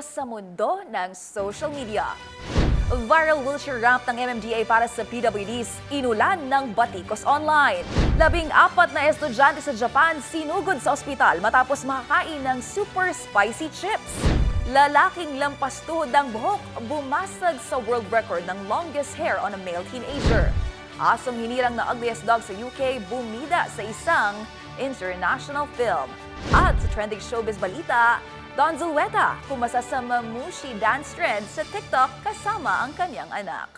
sa mundo ng social media. Viral wheelchair ramp ng MMDA para sa PWDs, inulan ng batikos online. Labing apat na estudyante sa Japan sinugod sa ospital matapos makakain ng super spicy chips. Lalaking lampas tuhod ng buhok, bumasag sa world record ng longest hair on a male teenager. Asong hinirang na ugliest dog sa UK, bumida sa isang international film. At sa trending showbiz balita, Don Zulueta pumasa sa Mamushi dance trend sa TikTok kasama ang kanyang anak.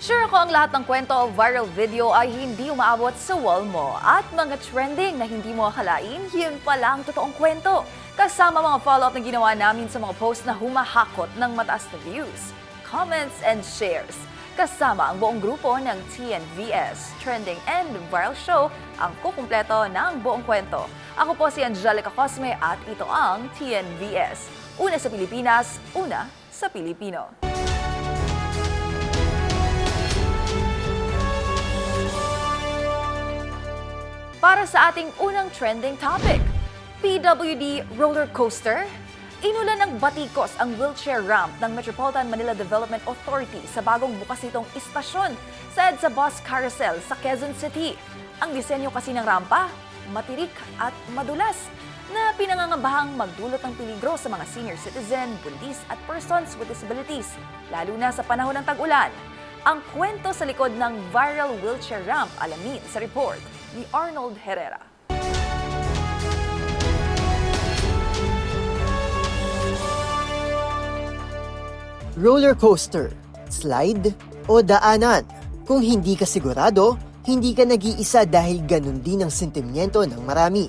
Sure ako ang lahat ng kwento o viral video ay hindi umaabot sa wall mo. At mga trending na hindi mo akalain, yun pala ang totoong kwento. Kasama mga follow-up na ginawa namin sa mga post na humahakot ng mataas na views, comments, and shares. Kasama ang buong grupo ng TNVS, Trending and Viral Show, ang kukumpleto ng buong kwento. Ako po si Angelica Cosme at ito ang TNVS. Una sa Pilipinas, una sa Pilipino. Para sa ating unang trending topic, PWD roller coaster. Inulan ng batikos ang wheelchair ramp ng Metropolitan Manila Development Authority sa bagong bukas nitong istasyon sa EDSA Bus Carousel sa Quezon City. Ang disenyo kasi ng rampa, matirik at madulas na pinangangambahang magdulot ng peligro sa mga senior citizen, buntis at persons with disabilities, lalo na sa panahon ng tag-ulan. Ang kwento sa likod ng viral wheelchair ramp alamin sa report ni Arnold Herrera. Roller coaster, slide, o daanan. Kung hindi ka sigurado, hindi ka nag-iisa dahil ganun din ang sentimiento ng marami.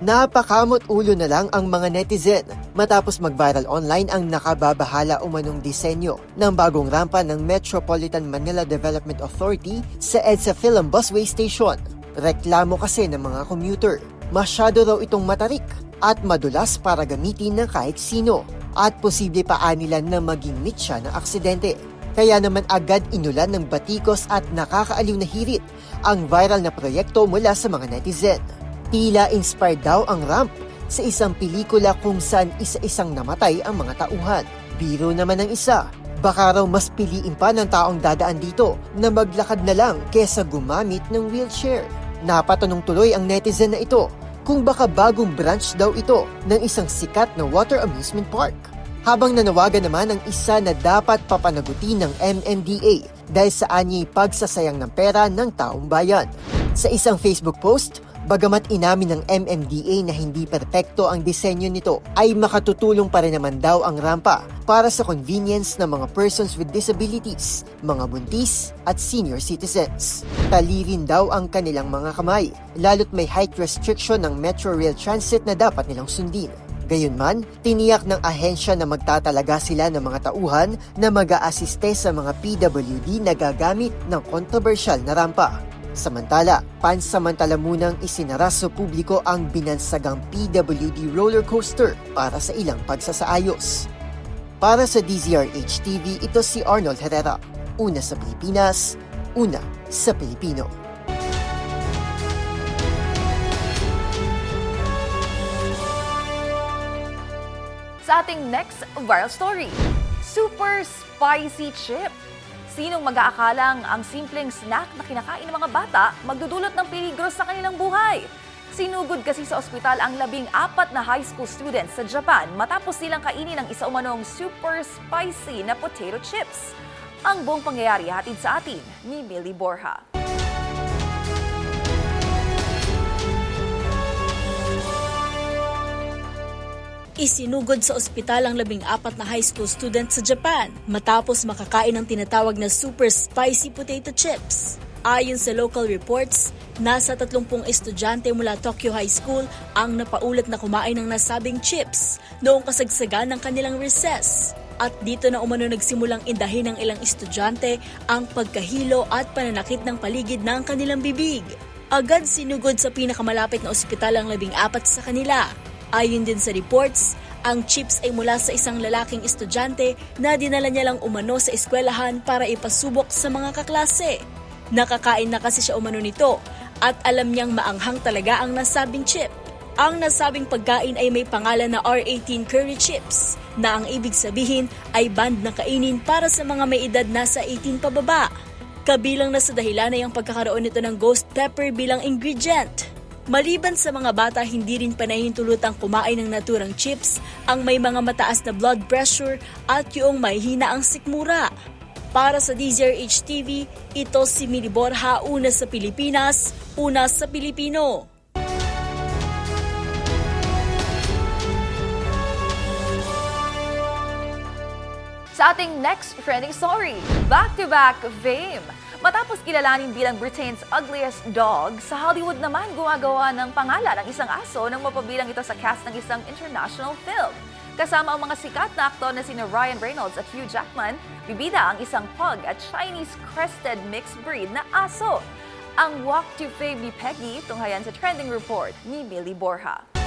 Napakamot ulo na lang ang mga netizen matapos mag-viral online ang nakababahala umanong disenyo ng bagong rampa ng Metropolitan Manila Development Authority sa EDSA Film Busway Station. Reklamo kasi ng mga commuter. Masyado raw itong matarik at madulas para gamitin ng kahit sino at posible pa nila na maging mitya ng aksidente. Kaya naman agad inulan ng batikos at nakakaaliw na hirit ang viral na proyekto mula sa mga netizen. Tila inspired daw ang ramp sa isang pelikula kung saan isa-isang namatay ang mga tauhan. Biro naman ng isa, baka raw mas piliin pa ng taong dadaan dito na maglakad na lang kesa gumamit ng wheelchair. Napatanong tuloy ang netizen na ito kung baka bagong branch daw ito ng isang sikat na water amusement park. Habang nanawagan naman ang isa na dapat papanagutin ng MMDA dahil sa anyay pagsasayang ng pera ng taong bayan. Sa isang Facebook post, bagamat inamin ng MMDA na hindi perpekto ang disenyo nito, ay makatutulong pa rin naman daw ang rampa para sa convenience ng mga persons with disabilities, mga buntis at senior citizens. Talirin daw ang kanilang mga kamay, lalo't may height restriction ng Metro Rail Transit na dapat nilang sundin. Gayunman, tiniyak ng ahensya na magtatalaga sila ng mga tauhan na mag-aasiste sa mga PWD na gagamit ng kontrobersyal na rampa. Samantala, pansamantala munang isinara sa publiko ang binansagang PWD roller coaster para sa ilang pagsasaayos. Para sa DZRH TV, ito si Arnold Herrera. Una sa Pilipinas, una sa Pilipino. Sa ating next viral story, super spicy chip. Sinong mag-aakalang ang simpleng snack na kinakain ng mga bata magdudulot ng peligro sa kanilang buhay? Sinugod kasi sa ospital ang labing apat na high school students sa Japan matapos silang kainin ng isa umanong super spicy na potato chips. Ang buong pangyayari hatid sa atin ni Millie Borja. Isinugod sa ospital ang labing apat na high school student sa Japan matapos makakain ng tinatawag na super spicy potato chips. Ayon sa local reports, nasa 30 estudyante mula Tokyo High School ang napaulat na kumain ng nasabing chips noong kasagsagan ng kanilang recess. At dito na umano nagsimulang indahin ng ilang estudyante ang pagkahilo at pananakit ng paligid ng kanilang bibig. Agad sinugod sa pinakamalapit na ospital ang labing apat sa kanila Ayon din sa reports, ang chips ay mula sa isang lalaking estudyante na dinala niya lang umano sa eskwelahan para ipasubok sa mga kaklase. Nakakain na kasi siya umano nito at alam niyang maanghang talaga ang nasabing chip. Ang nasabing pagkain ay may pangalan na R18 curry chips na ang ibig sabihin ay banned na kainin para sa mga may edad nasa 18 pababa. Kabilang na sa dahilan ay ang pagkakaroon nito ng ghost pepper bilang ingredient. Maliban sa mga bata, hindi rin panahintulutang kumain ng naturang chips ang may mga mataas na blood pressure at yung may hina ang sikmura. Para sa DZRH TV, ito si Mili Borja, una sa Pilipinas, una sa Pilipino. Sa ating next trending story, back-to-back fame. Matapos kilalanin bilang Britain's ugliest dog, sa Hollywood naman gumagawa ng pangalan ang isang aso nang mapabilang ito sa cast ng isang international film. Kasama ang mga sikat na aktor na sina Ryan Reynolds at Hugh Jackman, bibida ang isang pug at Chinese crested mixed breed na aso. Ang Walk to Fame ni Peggy tunghayan sa trending report ni Millie Borja.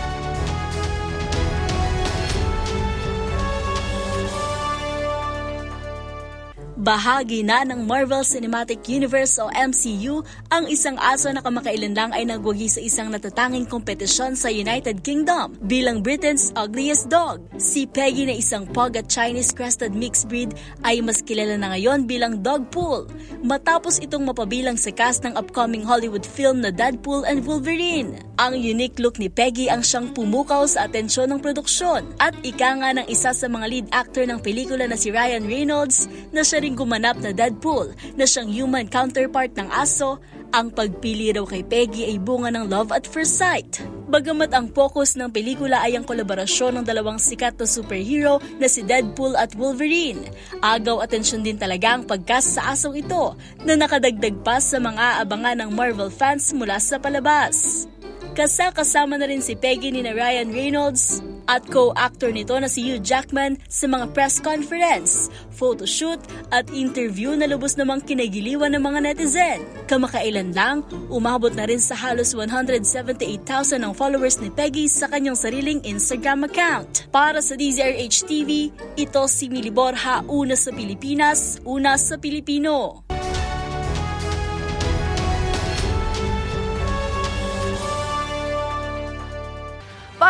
Bahagi na ng Marvel Cinematic Universe o MCU, ang isang aso na kamakailan lang ay nagwagi sa isang natatanging kompetisyon sa United Kingdom bilang Britain's ugliest dog. Si Peggy na isang pug at Chinese crested mixed breed ay mas kilala na ngayon bilang Dogpool matapos itong mapabilang sa cast ng upcoming Hollywood film na Deadpool and Wolverine. Ang unique look ni Peggy ang siyang pumukaw sa atensyon ng produksyon at ika nga ng isa sa mga lead actor ng pelikula na si Ryan Reynolds na siya ring gumanap na Deadpool na siyang human counterpart ng aso, ang pagpili raw kay Peggy ay bunga ng love at first sight. Bagamat ang focus ng pelikula ay ang kolaborasyon ng dalawang sikat na superhero na si Deadpool at Wolverine, agaw atensyon din talaga ang pagcast sa asong ito na nakadagdag pa sa mga abangan ng Marvel fans mula sa palabas. Kasakasama na rin si Peggy ni na Ryan Reynolds at co-actor nito na si Hugh Jackman sa mga press conference, photoshoot at interview na lubos namang kinagiliwan ng mga netizen. Kamakailan lang, umabot na rin sa halos 178,000 ang followers ni Peggy sa kanyang sariling Instagram account. Para sa DZRH TV, ito si Mili Borja, una sa Pilipinas, una sa Pilipino.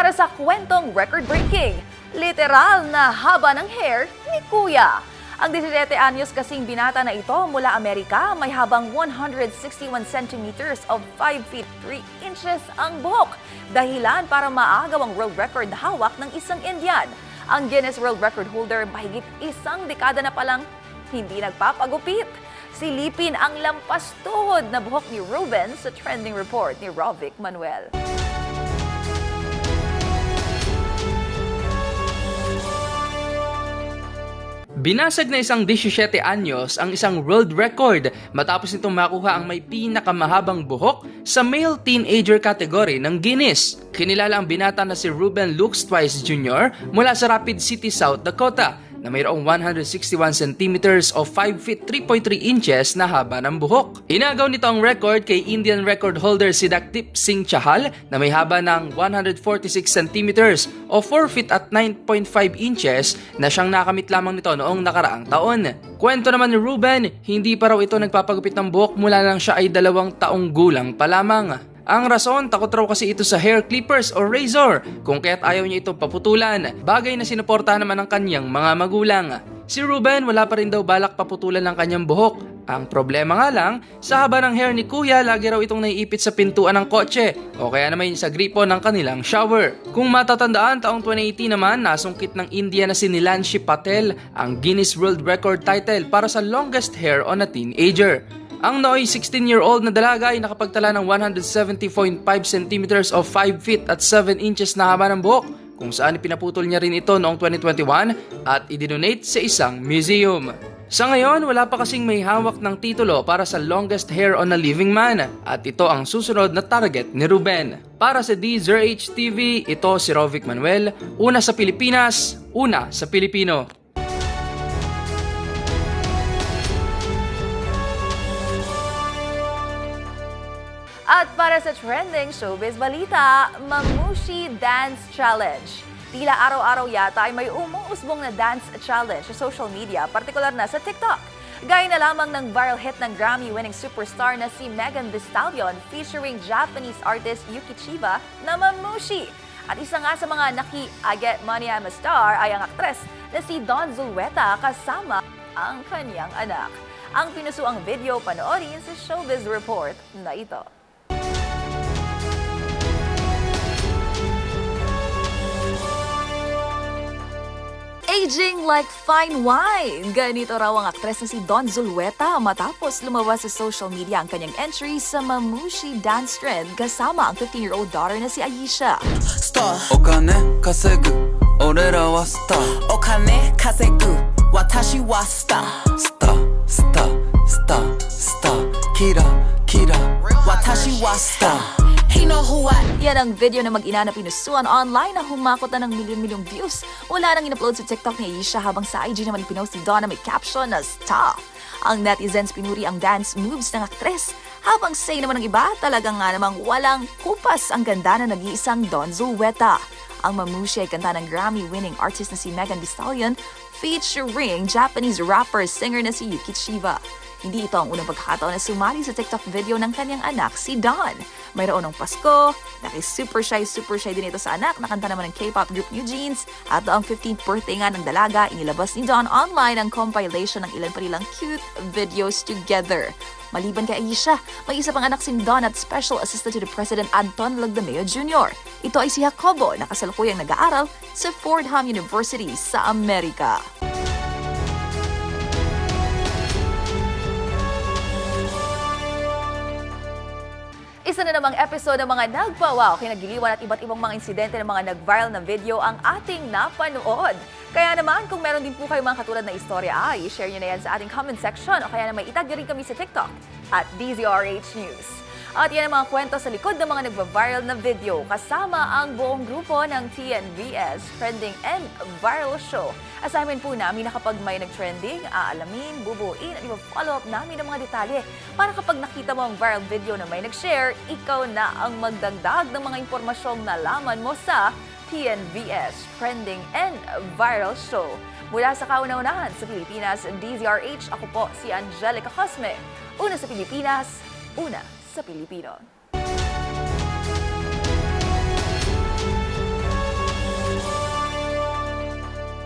Para sa kwentong record-breaking, literal na haba ng hair ni Kuya. Ang 17 anyos kasing binata na ito mula Amerika may habang 161 centimeters of 5 feet 3 inches ang buhok. Dahilan para maagaw ang world record na hawak ng isang Indian. Ang Guinness World Record holder mahigit isang dekada na palang hindi nagpapagupit. Silipin ang lampas tuhod na buhok ni Ruben sa trending report ni Rovic Manuel. Binasag na isang 17 anyos ang isang world record matapos nitong makuha ang may pinakamahabang buhok sa male teenager category ng Guinness. Kinilala ang binata na si Ruben Lux Twice Jr. mula sa Rapid City, South Dakota na mayroong 161 centimeters o 5 feet 3.3 inches na haba ng buhok. Inagaw nito ang record kay Indian record holder si Dakdip Singh Chahal na may haba ng 146 centimeters o 4 feet at 9.5 inches na siyang nakamit lamang nito noong nakaraang taon. Kwento naman ni Ruben, hindi pa raw ito nagpapagupit ng buhok mula nang siya ay dalawang taong gulang pa lamang. Ang rason, takot raw kasi ito sa hair clippers o razor, kung kaya't ayaw niya itong paputulan, bagay na sinuportahan naman ng kanyang mga magulang. Si Ruben wala pa rin daw balak paputulan ng kanyang buhok. Ang problema nga lang, sa haba ng hair ni kuya, lagi raw itong naiipit sa pintuan ng kotse o kaya naman sa gripo ng kanilang shower. Kung matatandaan, taong 2018 naman, nasungkit ng India na si Nilanshi Patel ang Guinness World Record title para sa longest hair on a teenager. Ang nooy 16-year-old na dalaga ay nakapagtala ng 170.5 centimeters of 5 feet at 7 inches na haba ng buhok kung saan pinaputol niya rin ito noong 2021 at idinonate sa isang museum. Sa ngayon, wala pa kasing may hawak ng titulo para sa longest hair on a living man at ito ang susunod na target ni Ruben. Para sa DZRH TV, ito si Rovic Manuel, una sa Pilipinas, una sa Pilipino. Para sa trending showbiz balita, Mamushi Dance Challenge. Tila araw-araw yata ay may umuusbong na dance challenge sa social media, partikular na sa TikTok. Gaya na lamang ng viral hit ng Grammy-winning superstar na si Megan Thee Stallion featuring Japanese artist Yuki Chiba na Mamushi. At isa nga sa mga naki I Get Money I'm a Star ay ang aktres na si Don Zulueta kasama ang kanyang anak. Ang pinusuang video panoorin sa Showbiz Report na ito. Aging like fine wine! Ganito raw ang aktres na si Don Zulueta matapos lumabas sa social media ang kanyang entry sa Mamushi dance trend kasama ang 15-year-old daughter na si Aisha. Star. Okane kasegu, orera wa star. Okane kasegu, watashi wa star. Star, star, star, star, kira, kira, watashi wa star. Ain't no who I... Yan ang video na mag-ina na pinusuan online na humakot na ng milyon-milyong views. Wala nang in-upload sa TikTok ni Aisha habang sa IG naman ipinost si Donna may caption na star. Ang netizens pinuri ang dance moves ng aktres habang say naman ng iba talagang nga namang walang kupas ang ganda na nag-iisang Don Zulweta. Ang mamusya ay kanta ng Grammy-winning artist na si Megan Thee Stallion featuring Japanese rapper-singer na si Yuki Chiba. Hindi ito ang unang pagkakataon na sumali sa TikTok video ng kanyang anak, si Don. Mayroon ng Pasko, naki super shy, super shy din ito sa anak, nakanta naman ng K-pop group New Jeans, at ang 15th birthday nga ng dalaga, inilabas ni Don online ang compilation ng ilan pa nilang cute videos together. Maliban kay Aisha, may isa pang anak si Don at Special Assistant to the President Anton Lagdameo Jr. Ito ay si Jacobo na kasalukuyang nag-aaral sa Fordham University sa Amerika. Isa na namang episode ng mga nagpawaw, kinagiliwan at iba't ibang mga insidente ng mga nag-viral na video ang ating napanood. Kaya naman, kung meron din po kayo mga katulad na istorya, ay share nyo na yan sa ating comment section o kaya naman itag nyo rin kami sa TikTok at DZRH News. At yan ang mga kwento sa likod ng mga nagva-viral na video kasama ang buong grupo ng TNVS Trending and Viral Show. Assignment po namin na kapag may nag-trending, aalamin, bubuin at ipa-follow up namin ang mga detalye para kapag nakita mo ang viral video na may nag-share, ikaw na ang magdagdag ng mga impormasyong nalaman mo sa TNVS Trending and Viral Show. Mula sa kauna-unahan sa Pilipinas, DZRH, ako po si Angelica Cosme. Una sa Pilipinas, una sa Pilipino.